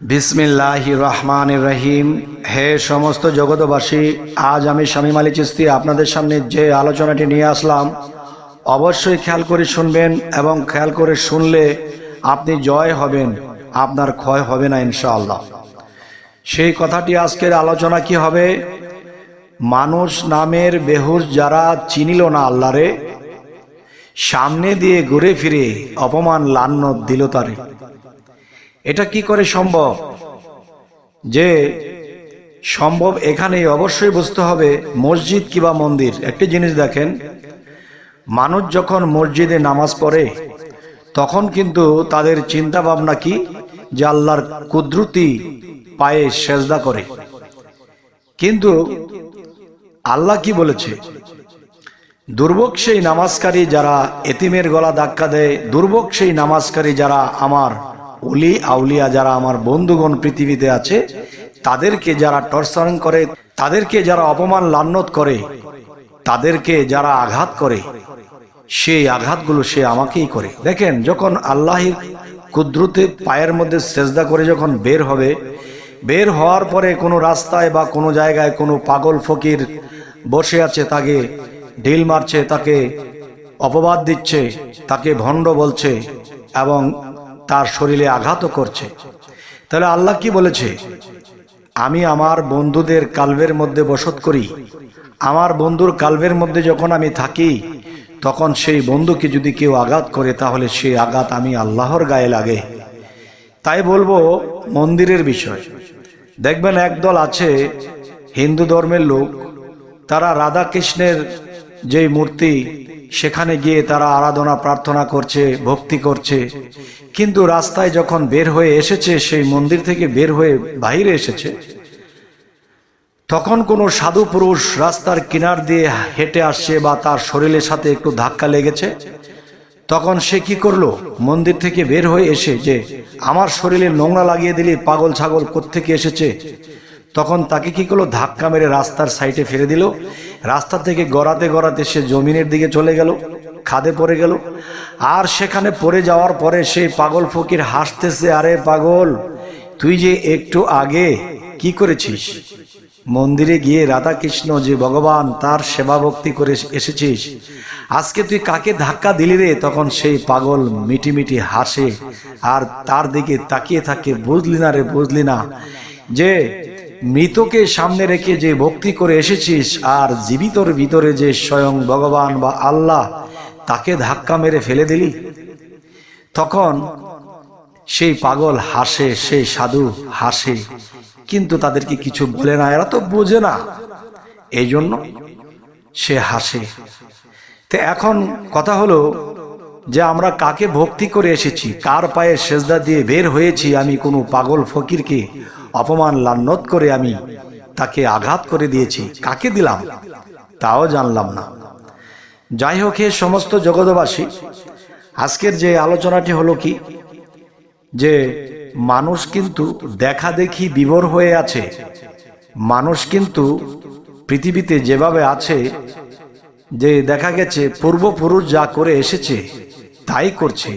বিসমিল্লাহ রহমান রহিম হে সমস্ত জগতবাসী আজ আমি স্বামী মালি চিস্তি আপনাদের সামনে যে আলোচনাটি নিয়ে আসলাম, অবশ্যই খেয়াল করে শুনবেন এবং খেয়াল করে শুনলে আপনি জয় হবেন, আপনার ক্ষয় হবে না ইনশাআল্লাহ। সেই কথাটি আজকের আলোচনা কি হবে? মানুষ নামের বেহুশ যারা চিনিল না আল্লাহরে, সামনে দিয়ে ঘুরে ফিরে অপমান লান্ন দিল তারে। এটা কি করে সম্ভব? যে সম্ভব এখানেই অবশ্যই বুঝতে হবে, মসজিদ কিবা মন্দির। একটি জিনিস দেখেন, মানুষ যখন মসজিদে নামাজ পড়ে, তখন কিন্তু তাদের চিন্তা ভাবনা কি? যে আল্লাহর কুদরতি পায়ে সেজদা করে। কিন্তু আল্লাহ কি বলেছে? দুর্ভোগ সেই নামাজকারী যারা এতিমের গলা ধাক্কা দেয়, দুর্ভোগ সেই নামাজকারী যারা আমার অলি আউলিয়া যারা আমার বন্ধুগণ পৃথিবীতে আছে, তাদেরকে যারা টর্চারিং করে, তাদেরকে যারা অপমান, লান্নত করে, তাদেরকে যারা আঘাত করে, সেই আঘাতগুলো সে আমাকেই করে। দেখেন, যখন আল্লাহের কুদ্রুতে পায়ের মধ্যে সেজদা করে যখন বের হবে, বের হওয়ার পরে কোনো রাস্তায় বা কোনো জায়গায় কোনো পাগল ফকির বসে আছে, তাকে ঢিল মারছে, তাকে অপবাদ দিচ্ছে, তাকে ভণ্ড বলছে এবং তার শরীরে আঘাতও করছে। তাহলে আল্লাহ কি বলেছে? আমি আমার বন্ধুদের কালবের মধ্যে বসত করি। আমার বন্ধুর কালবের মধ্যে যখন আমি থাকি, তখন সেই বন্ধুকে যদি কেউ আঘাত করে, তাহলে সেই আঘাত আমি আল্লাহর গায়ে লাগে। তাই বলব, মন্দিরের বিষয়। দেখবেন একদল আছে, হিন্দু ধর্মের লোক, তারা রাধা কৃষ্ণের যে মূর্তি সেখানে গিয়ে তারা আরাধনা, প্রার্থনা করছে, ভক্তি করছে। কিন্তু রাস্তায় যখন বের হয়ে এসেছে, সেই মন্দির থেকে বের হয়ে বাইরে এসেছে, তখন কোনো সাধু পুরুষ রাস্তার কিনার দিয়ে হেঁটে আসছে বা তার শরীরের সাথে একটু ধাক্কা লেগেছে। তখন সে কি করল? মন্দির থেকে বের হয়ে এসে যে, আমার শরীরে নোংরা লাগিয়ে দিলি, পাগল ছাগল কোত্থেকে এসেছে? তখন তাকে কি করল? ধাক্কা মেরে রাস্তার সাইডে ফেলে দিল। রাস্তা থেকে গড়াতে গড়াতে সে জমিনের দিকে চলে গেল, খাদে পড়ে গেল। আর সেখানে পড়ে যাওয়ার পরে সেই পাগল ফকির হাসতেছে, আরে পাগল, তুই যে একটু আগে কি করেছিস? মন্দিরে গিয়ে রাধাকৃষ্ণ যে ভগবান, তার সেবা ভক্তি করে এসেছিস। আজকে তুই কাকে ধাক্কা দিলি রে? তখন সেই পাগল মিটি মিটি হাসে, আর তার দিকে তাকিয়ে থাকে, বুঝলি না রে, বুঝলি না। যে মৃতকে সামনে রেখে যে ভক্তি করে এসেছিস আর জীবিতর ভিতরে যে স্বয়ং ভগবান বা আল্লাহ, তাকে ধাক্কা মেরে ফেলে দিলি? তখন সেই পাগল হাসে সেই সাধু হাসে, কিন্তু তাদেরকে কিছু বলে না, এরা তো বোঝে না। এই জন্য সে হাসে। তো এখন কথা হলো যে আমরা কাকে ভক্তি করে এসেছি? কার পায়ে সেজদা দিয়ে বের হয়েছি? আমি কোনো পাগল ফকিরকে অপমান, লান্নত করে আমি তাকে আঘাত করে দিয়েছি। কাকে দিলাম? তাও জানলাম না। যাই হোক এ সমস্ত জগতবাসী আজকের যে আলোচনাটি হলো কি? যে মানুষ কিন্তু দেখা দেখি বিভোর হয়ে আছে। মানুষ কিন্তু পৃথিবীতে যেভাবে আছে, যে দেখা গেছে পূর্বপুরুষ যা করে এসেছে তাই করছে।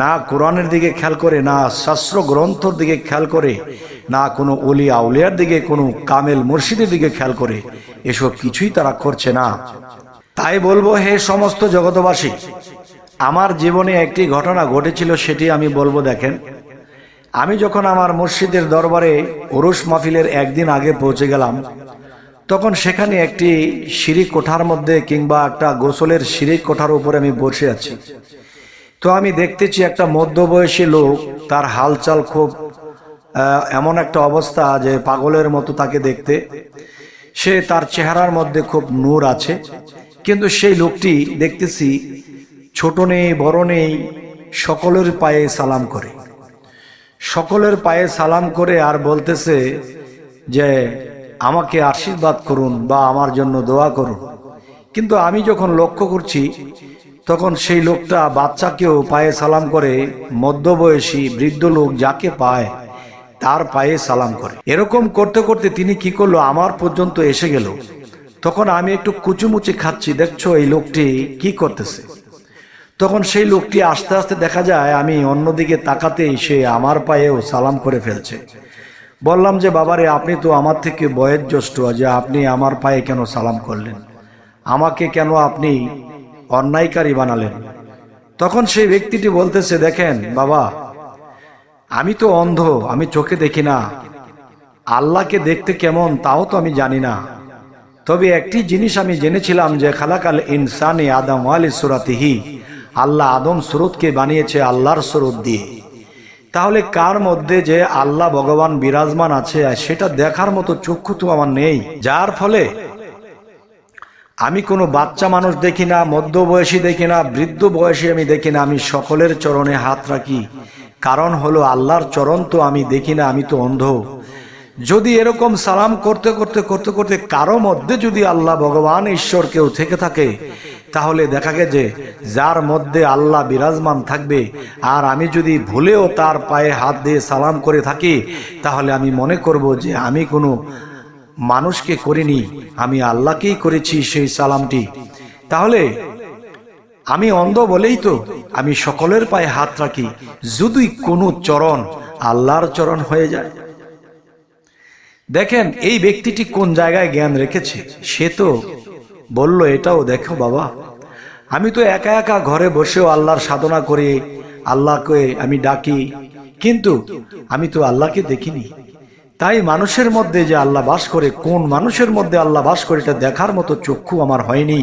না কোরআনের দিকে খেয়াল করে, না শাস্ত্র গ্রন্থর দিকে খেয়াল করে, না কোনো অলি আউলিয়ার দিকে, কোনো কামেল মুর্শিদের দিকে খেয়াল করে। এসব কিছুই তারা করছে না। তাই বলব, হে সমস্ত জগতবাসী আমার জীবনে একটি ঘটনা ঘটেছিল, সেটি আমি বলব, দেখেন। আমি যখন আমার মসজিদের দরবারে ওরস মাহফিলের একদিন আগে পৌঁছে গেলাম, তখন সেখানে একটি সিঁড়ি কোঠার মধ্যে কিংবা একটা গোসলের সিঁড়ি কোঠার উপরে আমি বসে আছি। তো আমি দেখতেছি একটা মধ্যবয়সী লোক, তার হালচাল খুব এমন একটা অবস্থা যে পাগলের মতো তাকে দেখতে। সে তার চেহারার মধ্যে খুব নূর আছে, কিন্তু সেই লোকটি দেখতেছি ছোট নেই, বড় নেই, সকলের পায়ে সালাম করে। সকলের পায়ে সালাম করে আর বলতেছে যে, আমাকে আশীর্বাদ করুন বা আমার জন্য দোয়া করুন। কিন্তু আমি যখন লক্ষ্য করছি তখন সেই লোকটা বাচ্চাকেও পায়ে সালাম করে, মধ্যবয়সী বৃদ্ধ লোক যাকে পায়, তার পায়ে সালাম করে। এরকম করতে করতে তিনি কি করল? আমার পর্যন্ত এসে গেল। তখন আমি একটু কুচুমুচি খাচ্ছি, দেখছ এই লোকটি কি করতেছে? তখন সেই লোকটি আস্তে আস্তে দেখা যায়, আমি অন্যদিকে তাকাতেই সে আমার পায়েও সালাম করে ফেলছে। বললাম যে, বাবারে, আপনি তো আমার থেকে বয়োজ্যেষ্ঠ, যে আপনি আমার পায়ে কেন সালাম করলেন? আমাকে কেন আপনি অন্যায়কারী বানালেন। তখন সেই ব্যক্তিটি বলতেছে, দেখেন, বাবা, আমি তো অন্ধ, আমি চোখে দেখি না। আল্লাহকে দেখতে কেমন তাও তো আমি জানি না। তবে একটি জিনিস আমি জেনেছিলাম যে, খালাকাল ইনসানি আদম আলী সুরাতিহি, আল্লাহ আদম সুরতকে বানিয়েছে আল্লাহর সুরত দিয়ে। তাহলে কার মধ্যে যে আল্লাহ ভগবান বিরাজমান আছে সেটা দেখার মতো চক্ষু তো আমার নেই। যার ফলে আমি কোনো বাচ্চা মানুষ দেখি না, মধ্যবয়সী দেখি না, বৃদ্ধ বয়সী আমি দেখি না, আমি সকলের চরণে হাত রাখি। কারণ হলো আল্লাহর চরণ তো আমি দেখি না, আমি তো অন্ধ। যদি এরকম সালাম করতে করতে করতে করতে কারও মধ্যে যদি আল্লাহ ভগবান ঈশ্বর কেউ থেকে থাকে, তাহলে দেখা গেছে যার মধ্যে আল্লাহ বিরাজমান থাকবে, আর আমি যদি ভুলেও তার পায়ে হাত দিয়ে সালাম করে থাকি, তাহলে আমি মনে করব যে আমি কোনো মানুষকে করিনি, আমি আল্লাহকেই করেছি সেই সালামটি। তাহলে, আমি অন্ধ বলেই তো আমি সকলের পায়ে হাত রাখি যদি কোনো চরণ আল্লাহর চরণ হয়ে যায়। দেখেন, এই ব্যক্তিটি কোন জায়গায় জ্ঞান রেখেছে? সে তো বলল, এটাও দেখো বাবা, আমি তো একা একা ঘরে বসেও আল্লাহর সাধনা করে, আল্লাহকে আমি ডাকি, কিন্তু আমি তো আল্লাহকে দেখিনি। তাই মানুষের মধ্যে যে আল্লাহ বাস করে, কোন মানুষের মধ্যে আল্লাহ বাস করে, এটা দেখার মতো চক্ষু আমার হয়নি।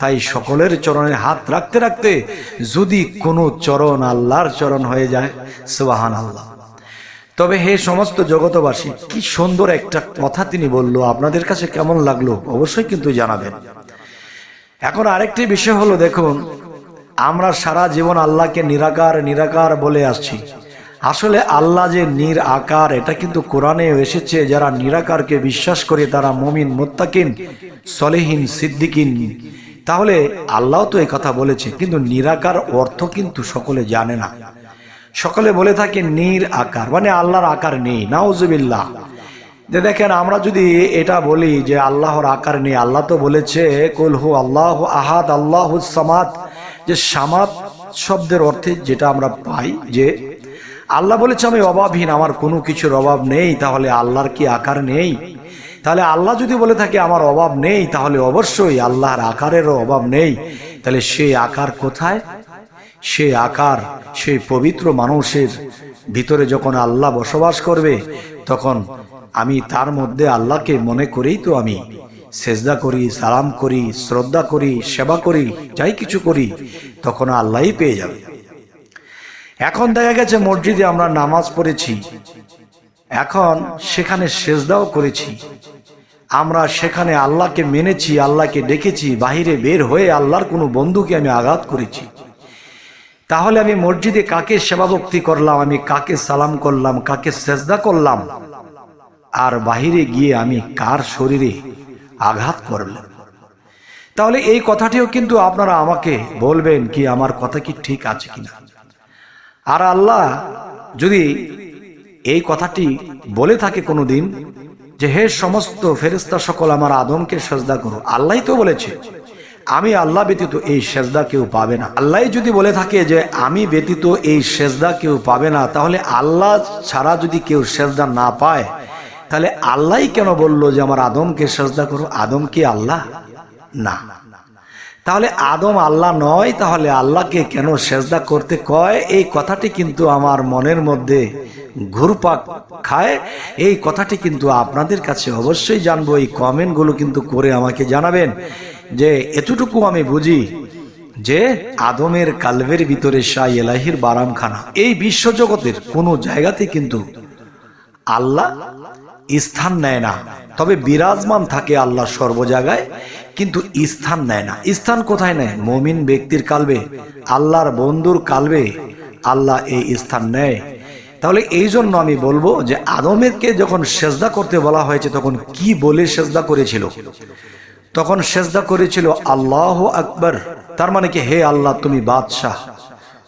তাই সকলের চরণে হাত রাখতে রাখতে যদি কোনো চরণ আল্লাহর চরণ হয়ে যায় সুবাহান আল্লাহ তবে হে সমস্ত জগতবাসী কি সুন্দর একটা কথা তিনি বলল। আপনাদের কাছে কেমন লাগল অবশ্যই কিন্তু জানাবেন। এখন আরেকটি বিষয় হলো, দেখুন, আমরা সারা জীবন আল্লাহকে নিরাকার নিরাকার বলে আসছি। আসলে আল্লাহ যে নির আকার, এটা কিন্তু কোরআনে এসেছে। যারা নিরাকারকে বিশ্বাস করে তারা মমিন, মোত্তাকিন, সলেহীন, সিদ্দিকিন। তাহলে আল্লাহ তো কথা বলেছে, কিন্তু নিরাকার অর্থ কিন্তু সকলে জানে না। সকলে বলে থাকে নির আকার মানে আল্লাহর আকার নেই, নাউজুবিল্লাহ। যে দেখেন, আমরা যদি এটা বলি যে আল্লাহর আকার নেই, আল্লাহ তো বলেছে কুলহু আল্লাহ আহাদ, আল্লাহ সামাদ। যে সামাদ শব্দের অর্থে যেটা আমরা পাই যে আল্লাহ বলেছে, আমি অভাবহীন, আমার কোনো কিছুর অভাব নেই, তাহলে আল্লাহর কি আকার নেই? তাহলে আল্লাহ যদি বলে থাকে, আমার অভাব নেই, তাহলে অবশ্যই আল্লাহর আকারেরও অভাব নেই। তাহলে সেই আকার কোথায়? সে আকার সেই পবিত্র মানুষের ভিতরে যখন আল্লাহ বসবাস করবে, তখন আমি তার মধ্যে আল্লাহকে মনে করেই তো আমি সেজদা করি, সালাম করি, শ্রদ্ধা করি, সেবা করি, যাই কিছু করি, তখন আল্লাহই পেয়ে যাবে। এখন দেখা গেছে মসজিদে আমরা নামাজ পড়েছি। এখন সেখানে সেজদাও করেছি। আমরা সেখানে আল্লাহকে মেনেছি, আল্লাহকে ডেকেছি, বাহিরে বের হয়ে আল্লাহর কোনো বন্ধুকে আমি আঘাত করেছি। তাহলে আমি মসজিদে কাকে সেবা ভক্তি করলাম, আমি কাকে সালাম করলাম, কাকে সেজদা করলাম? আর বাহিরে গিয়ে আমি কার শরীরে আঘাত করলাম? তাহলে এই কথাটিও কিন্তু আপনারা আমাকে বলবেন কি আমার কথা কি ঠিক আছে কিনা? আর আল্লাহ যদি এই কথাটি বলে থাকে কোনো দিন যে হে সমস্ত ফেরিস্তা সকল আমার আদমকে সেজদা করো আল্লাহ তো বলেছে, আমি আল্লাহ ব্যতীত এই সেজদা কেউ পাবে না। আল্লাহ যদি বলে থাকে যে আমি ব্যতীত এই সেজদা কেউ পাবে না, তাহলে আল্লাহ ছাড়া যদি কেউ সেজদা না পায়, তাহলে আল্লাহ কেন বলল যে আমার আদমকে সেজদা করো? আদম কি আল্লাহ? না। তাহলে আদম আল্লাহ নয়, তাহলে আল্লাহকে কেন সেজদা করতে কয়? এই কথাটি কিন্তু আমার মনের মধ্যে ঘুরপাক খায়। এই কথাটি কিন্তু আপনাদের কাছে অবশ্যই জানব। এই কমেন্টগুলো কিন্তু করে আমাকে জানাবেন। যে, এতটুকু আমি বুঝি যে, আদমের কালবের ভিতরে শাহ এলাহির বারামখানা, এই বিশ্বজগতের কোনো জায়গাতে কিন্তু আল্লাহ স্থান নেয় না। তবে বিরাজমান থাকে আল্লাহ সর্ব জায়গায় কিন্তু স্থান নেয় না। স্থান কোথায় নেয়? মমিন ব্যক্তির কালবে, আল্লাহর বন্ধুর কালবে আল্লাহ এই স্থান নেয়। তাহলে এই জন্য আমি বলব যে আদমেরকে যখন সেজদা করতে বলা হয়েছে, তখন কি বলে সেজদা করেছিল? তখন সেজদা করেছিল, আল্লাহ আকবর। তার মানে কি, হে আল্লাহ, তুমি বাদশাহ।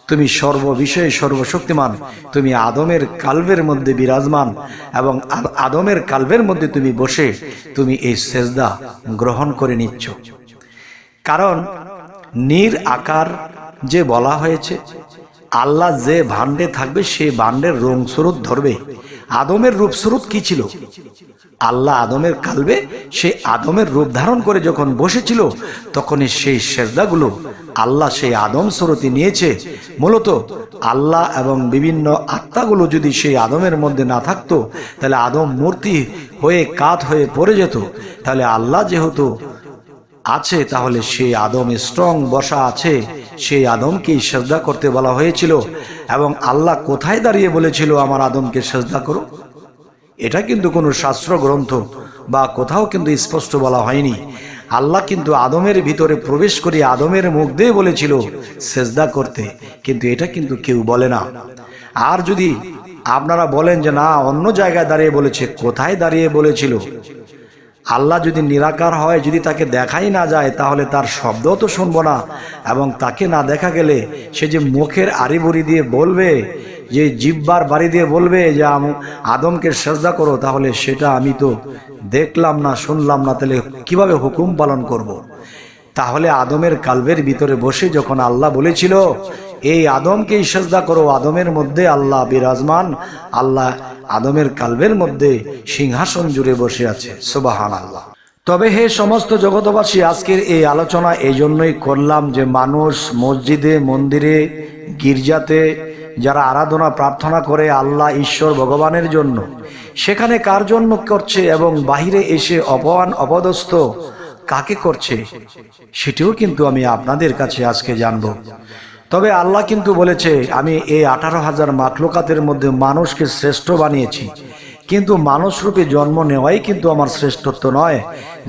তুমি সর্ববিষয়ে সর্বশক্তিমান, তুমি আদমের কালবের মধ্যে বিরাজমান এবং আদমের কালবের মধ্যে তুমি বসে, তুমি এই সেজদা গ্রহণ করে নিচ্ছ। কারণ নির আকার যে বলা হয়েছে, আল্লাহ যে ভান্ডে থাকবে সে ভান্ডের রং স্রোত ধরবে। আদমের রূপ স্রোত কি ছিল? আল্লাহ আদমের কালবে সেই আদমের রূপ ধারণ করে যখন বসেছিল, তখনই সেই সেজদাগুলো আল্লাহ সেই আদম স্রোতে নিয়েছে। মূলত আল্লাহ এবং বিভিন্ন আত্মাগুলো যদি সেই আদমের মধ্যে না থাকতো, তাহলে আদম মূর্তি হয়ে কাত হয়ে পড়ে যেত। তাহলে আল্লাহ যেহেতু আছে, তাহলে সেই আদম স্ট্রং বসা আছে। সেই আদমকেই সেজদা করতে বলা হয়েছিল। এবং আল্লাহ কোথায় দাঁড়িয়ে বলেছিল আমার আদমকে সেজদা করো? এটা কিন্তু কোনো শাস্ত্র গ্রন্থ বা কোথাও কিন্তু স্পষ্ট বলা হয়নি। আল্লাহ কিন্তু আদমের ভিতরে প্রবেশ করে আদমের মুখ দিয়ে বলেছিল সেজদা করতে, কিন্তু এটা কিন্তু কেউ বলে না। আর যদি আপনারা বলেন যে না, অন্য জায়গায় দাঁড়িয়ে বলেছে, কোথায় দাঁড়িয়ে বলেছিল? আল্লাহ যদি নিরাকার হয়, যদি তাকে দেখাই না যায়, তাহলে তার শব্দও তো শুনব না এবং তাকে না দেখা গেলে সে যে মুখের আড়িবড়ি দিয়ে বলবে, যে জিব্বার বাড়ি দিয়ে বলবে যে আদমকে সেজদা করো, তাহলে সেটা আমি তো দেখলাম না, শুনলাম না, তাহলে কীভাবে হুকুম পালন করব। তাহলে আদমের কালবের ভিতরে বসে যখন আল্লাহ বলেছিল, এই আদমকেই সেজদা করো, আদমের মধ্যে আল্লাহ বিরাজমান, আল্লাহ আদমের কালবের মধ্যে সিংহাসন জুড়ে বসে আছে সুবাহান আল্লাহ তবে হে সমস্ত জগতবাসী আজকের এই আলোচনা এই জন্যই করলাম যে মানুষ মসজিদে, মন্দিরে, গির্জাতে যারা আরাধনা, প্রার্থনা করে আল্লাহ, ঈশ্বর, ভগবানের জন্য, সেখানে কার জন্য করছে এবং বাহিরে এসে অপমান, অপদস্থ কাকে করছে, সেটিও কিন্তু আমি আপনাদের কাছে আজকে জানব। তবে আল্লাহ কিন্তু বলেছে, আমি এই আঠারো হাজার মাখলুকাতের মধ্যে মানুষকে শ্রেষ্ঠ বানিয়েছি। কিন্তু মানুষরূপে জন্ম নেওয়াই কিন্তু আমার শ্রেষ্ঠত্ব নয়।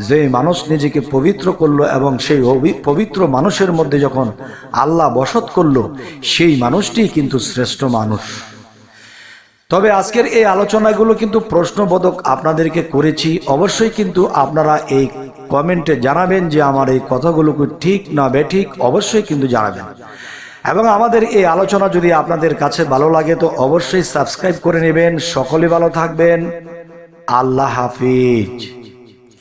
যে মানুষ নিজেকে পবিত্র করল এবং সেই পবিত্র মানুষের মধ্যে যখন আল্লাহ বসত করল, সেই মানুষটি কিন্তু শ্রেষ্ঠ মানুষ। তবে আজকের এই আলোচনাগুলো কিন্তু প্রশ্নবোধক আপনাদেরকে করেছি। অবশ্যই কিন্তু আপনারা এই কমেন্টে জানাবেন যে আমার এই কথাগুলোকে ঠিক না বেঠিক অবশ্যই কিন্তু জানাবেন। এবং আমাদের এই আলোচনা যদি আপনাদের কাছে ভালো লাগে, তো অবশ্যই সাবস্ক্রাইব করে নেবেন। সকলে ভালো থাকবেন। আল্লাহ হাফিজ।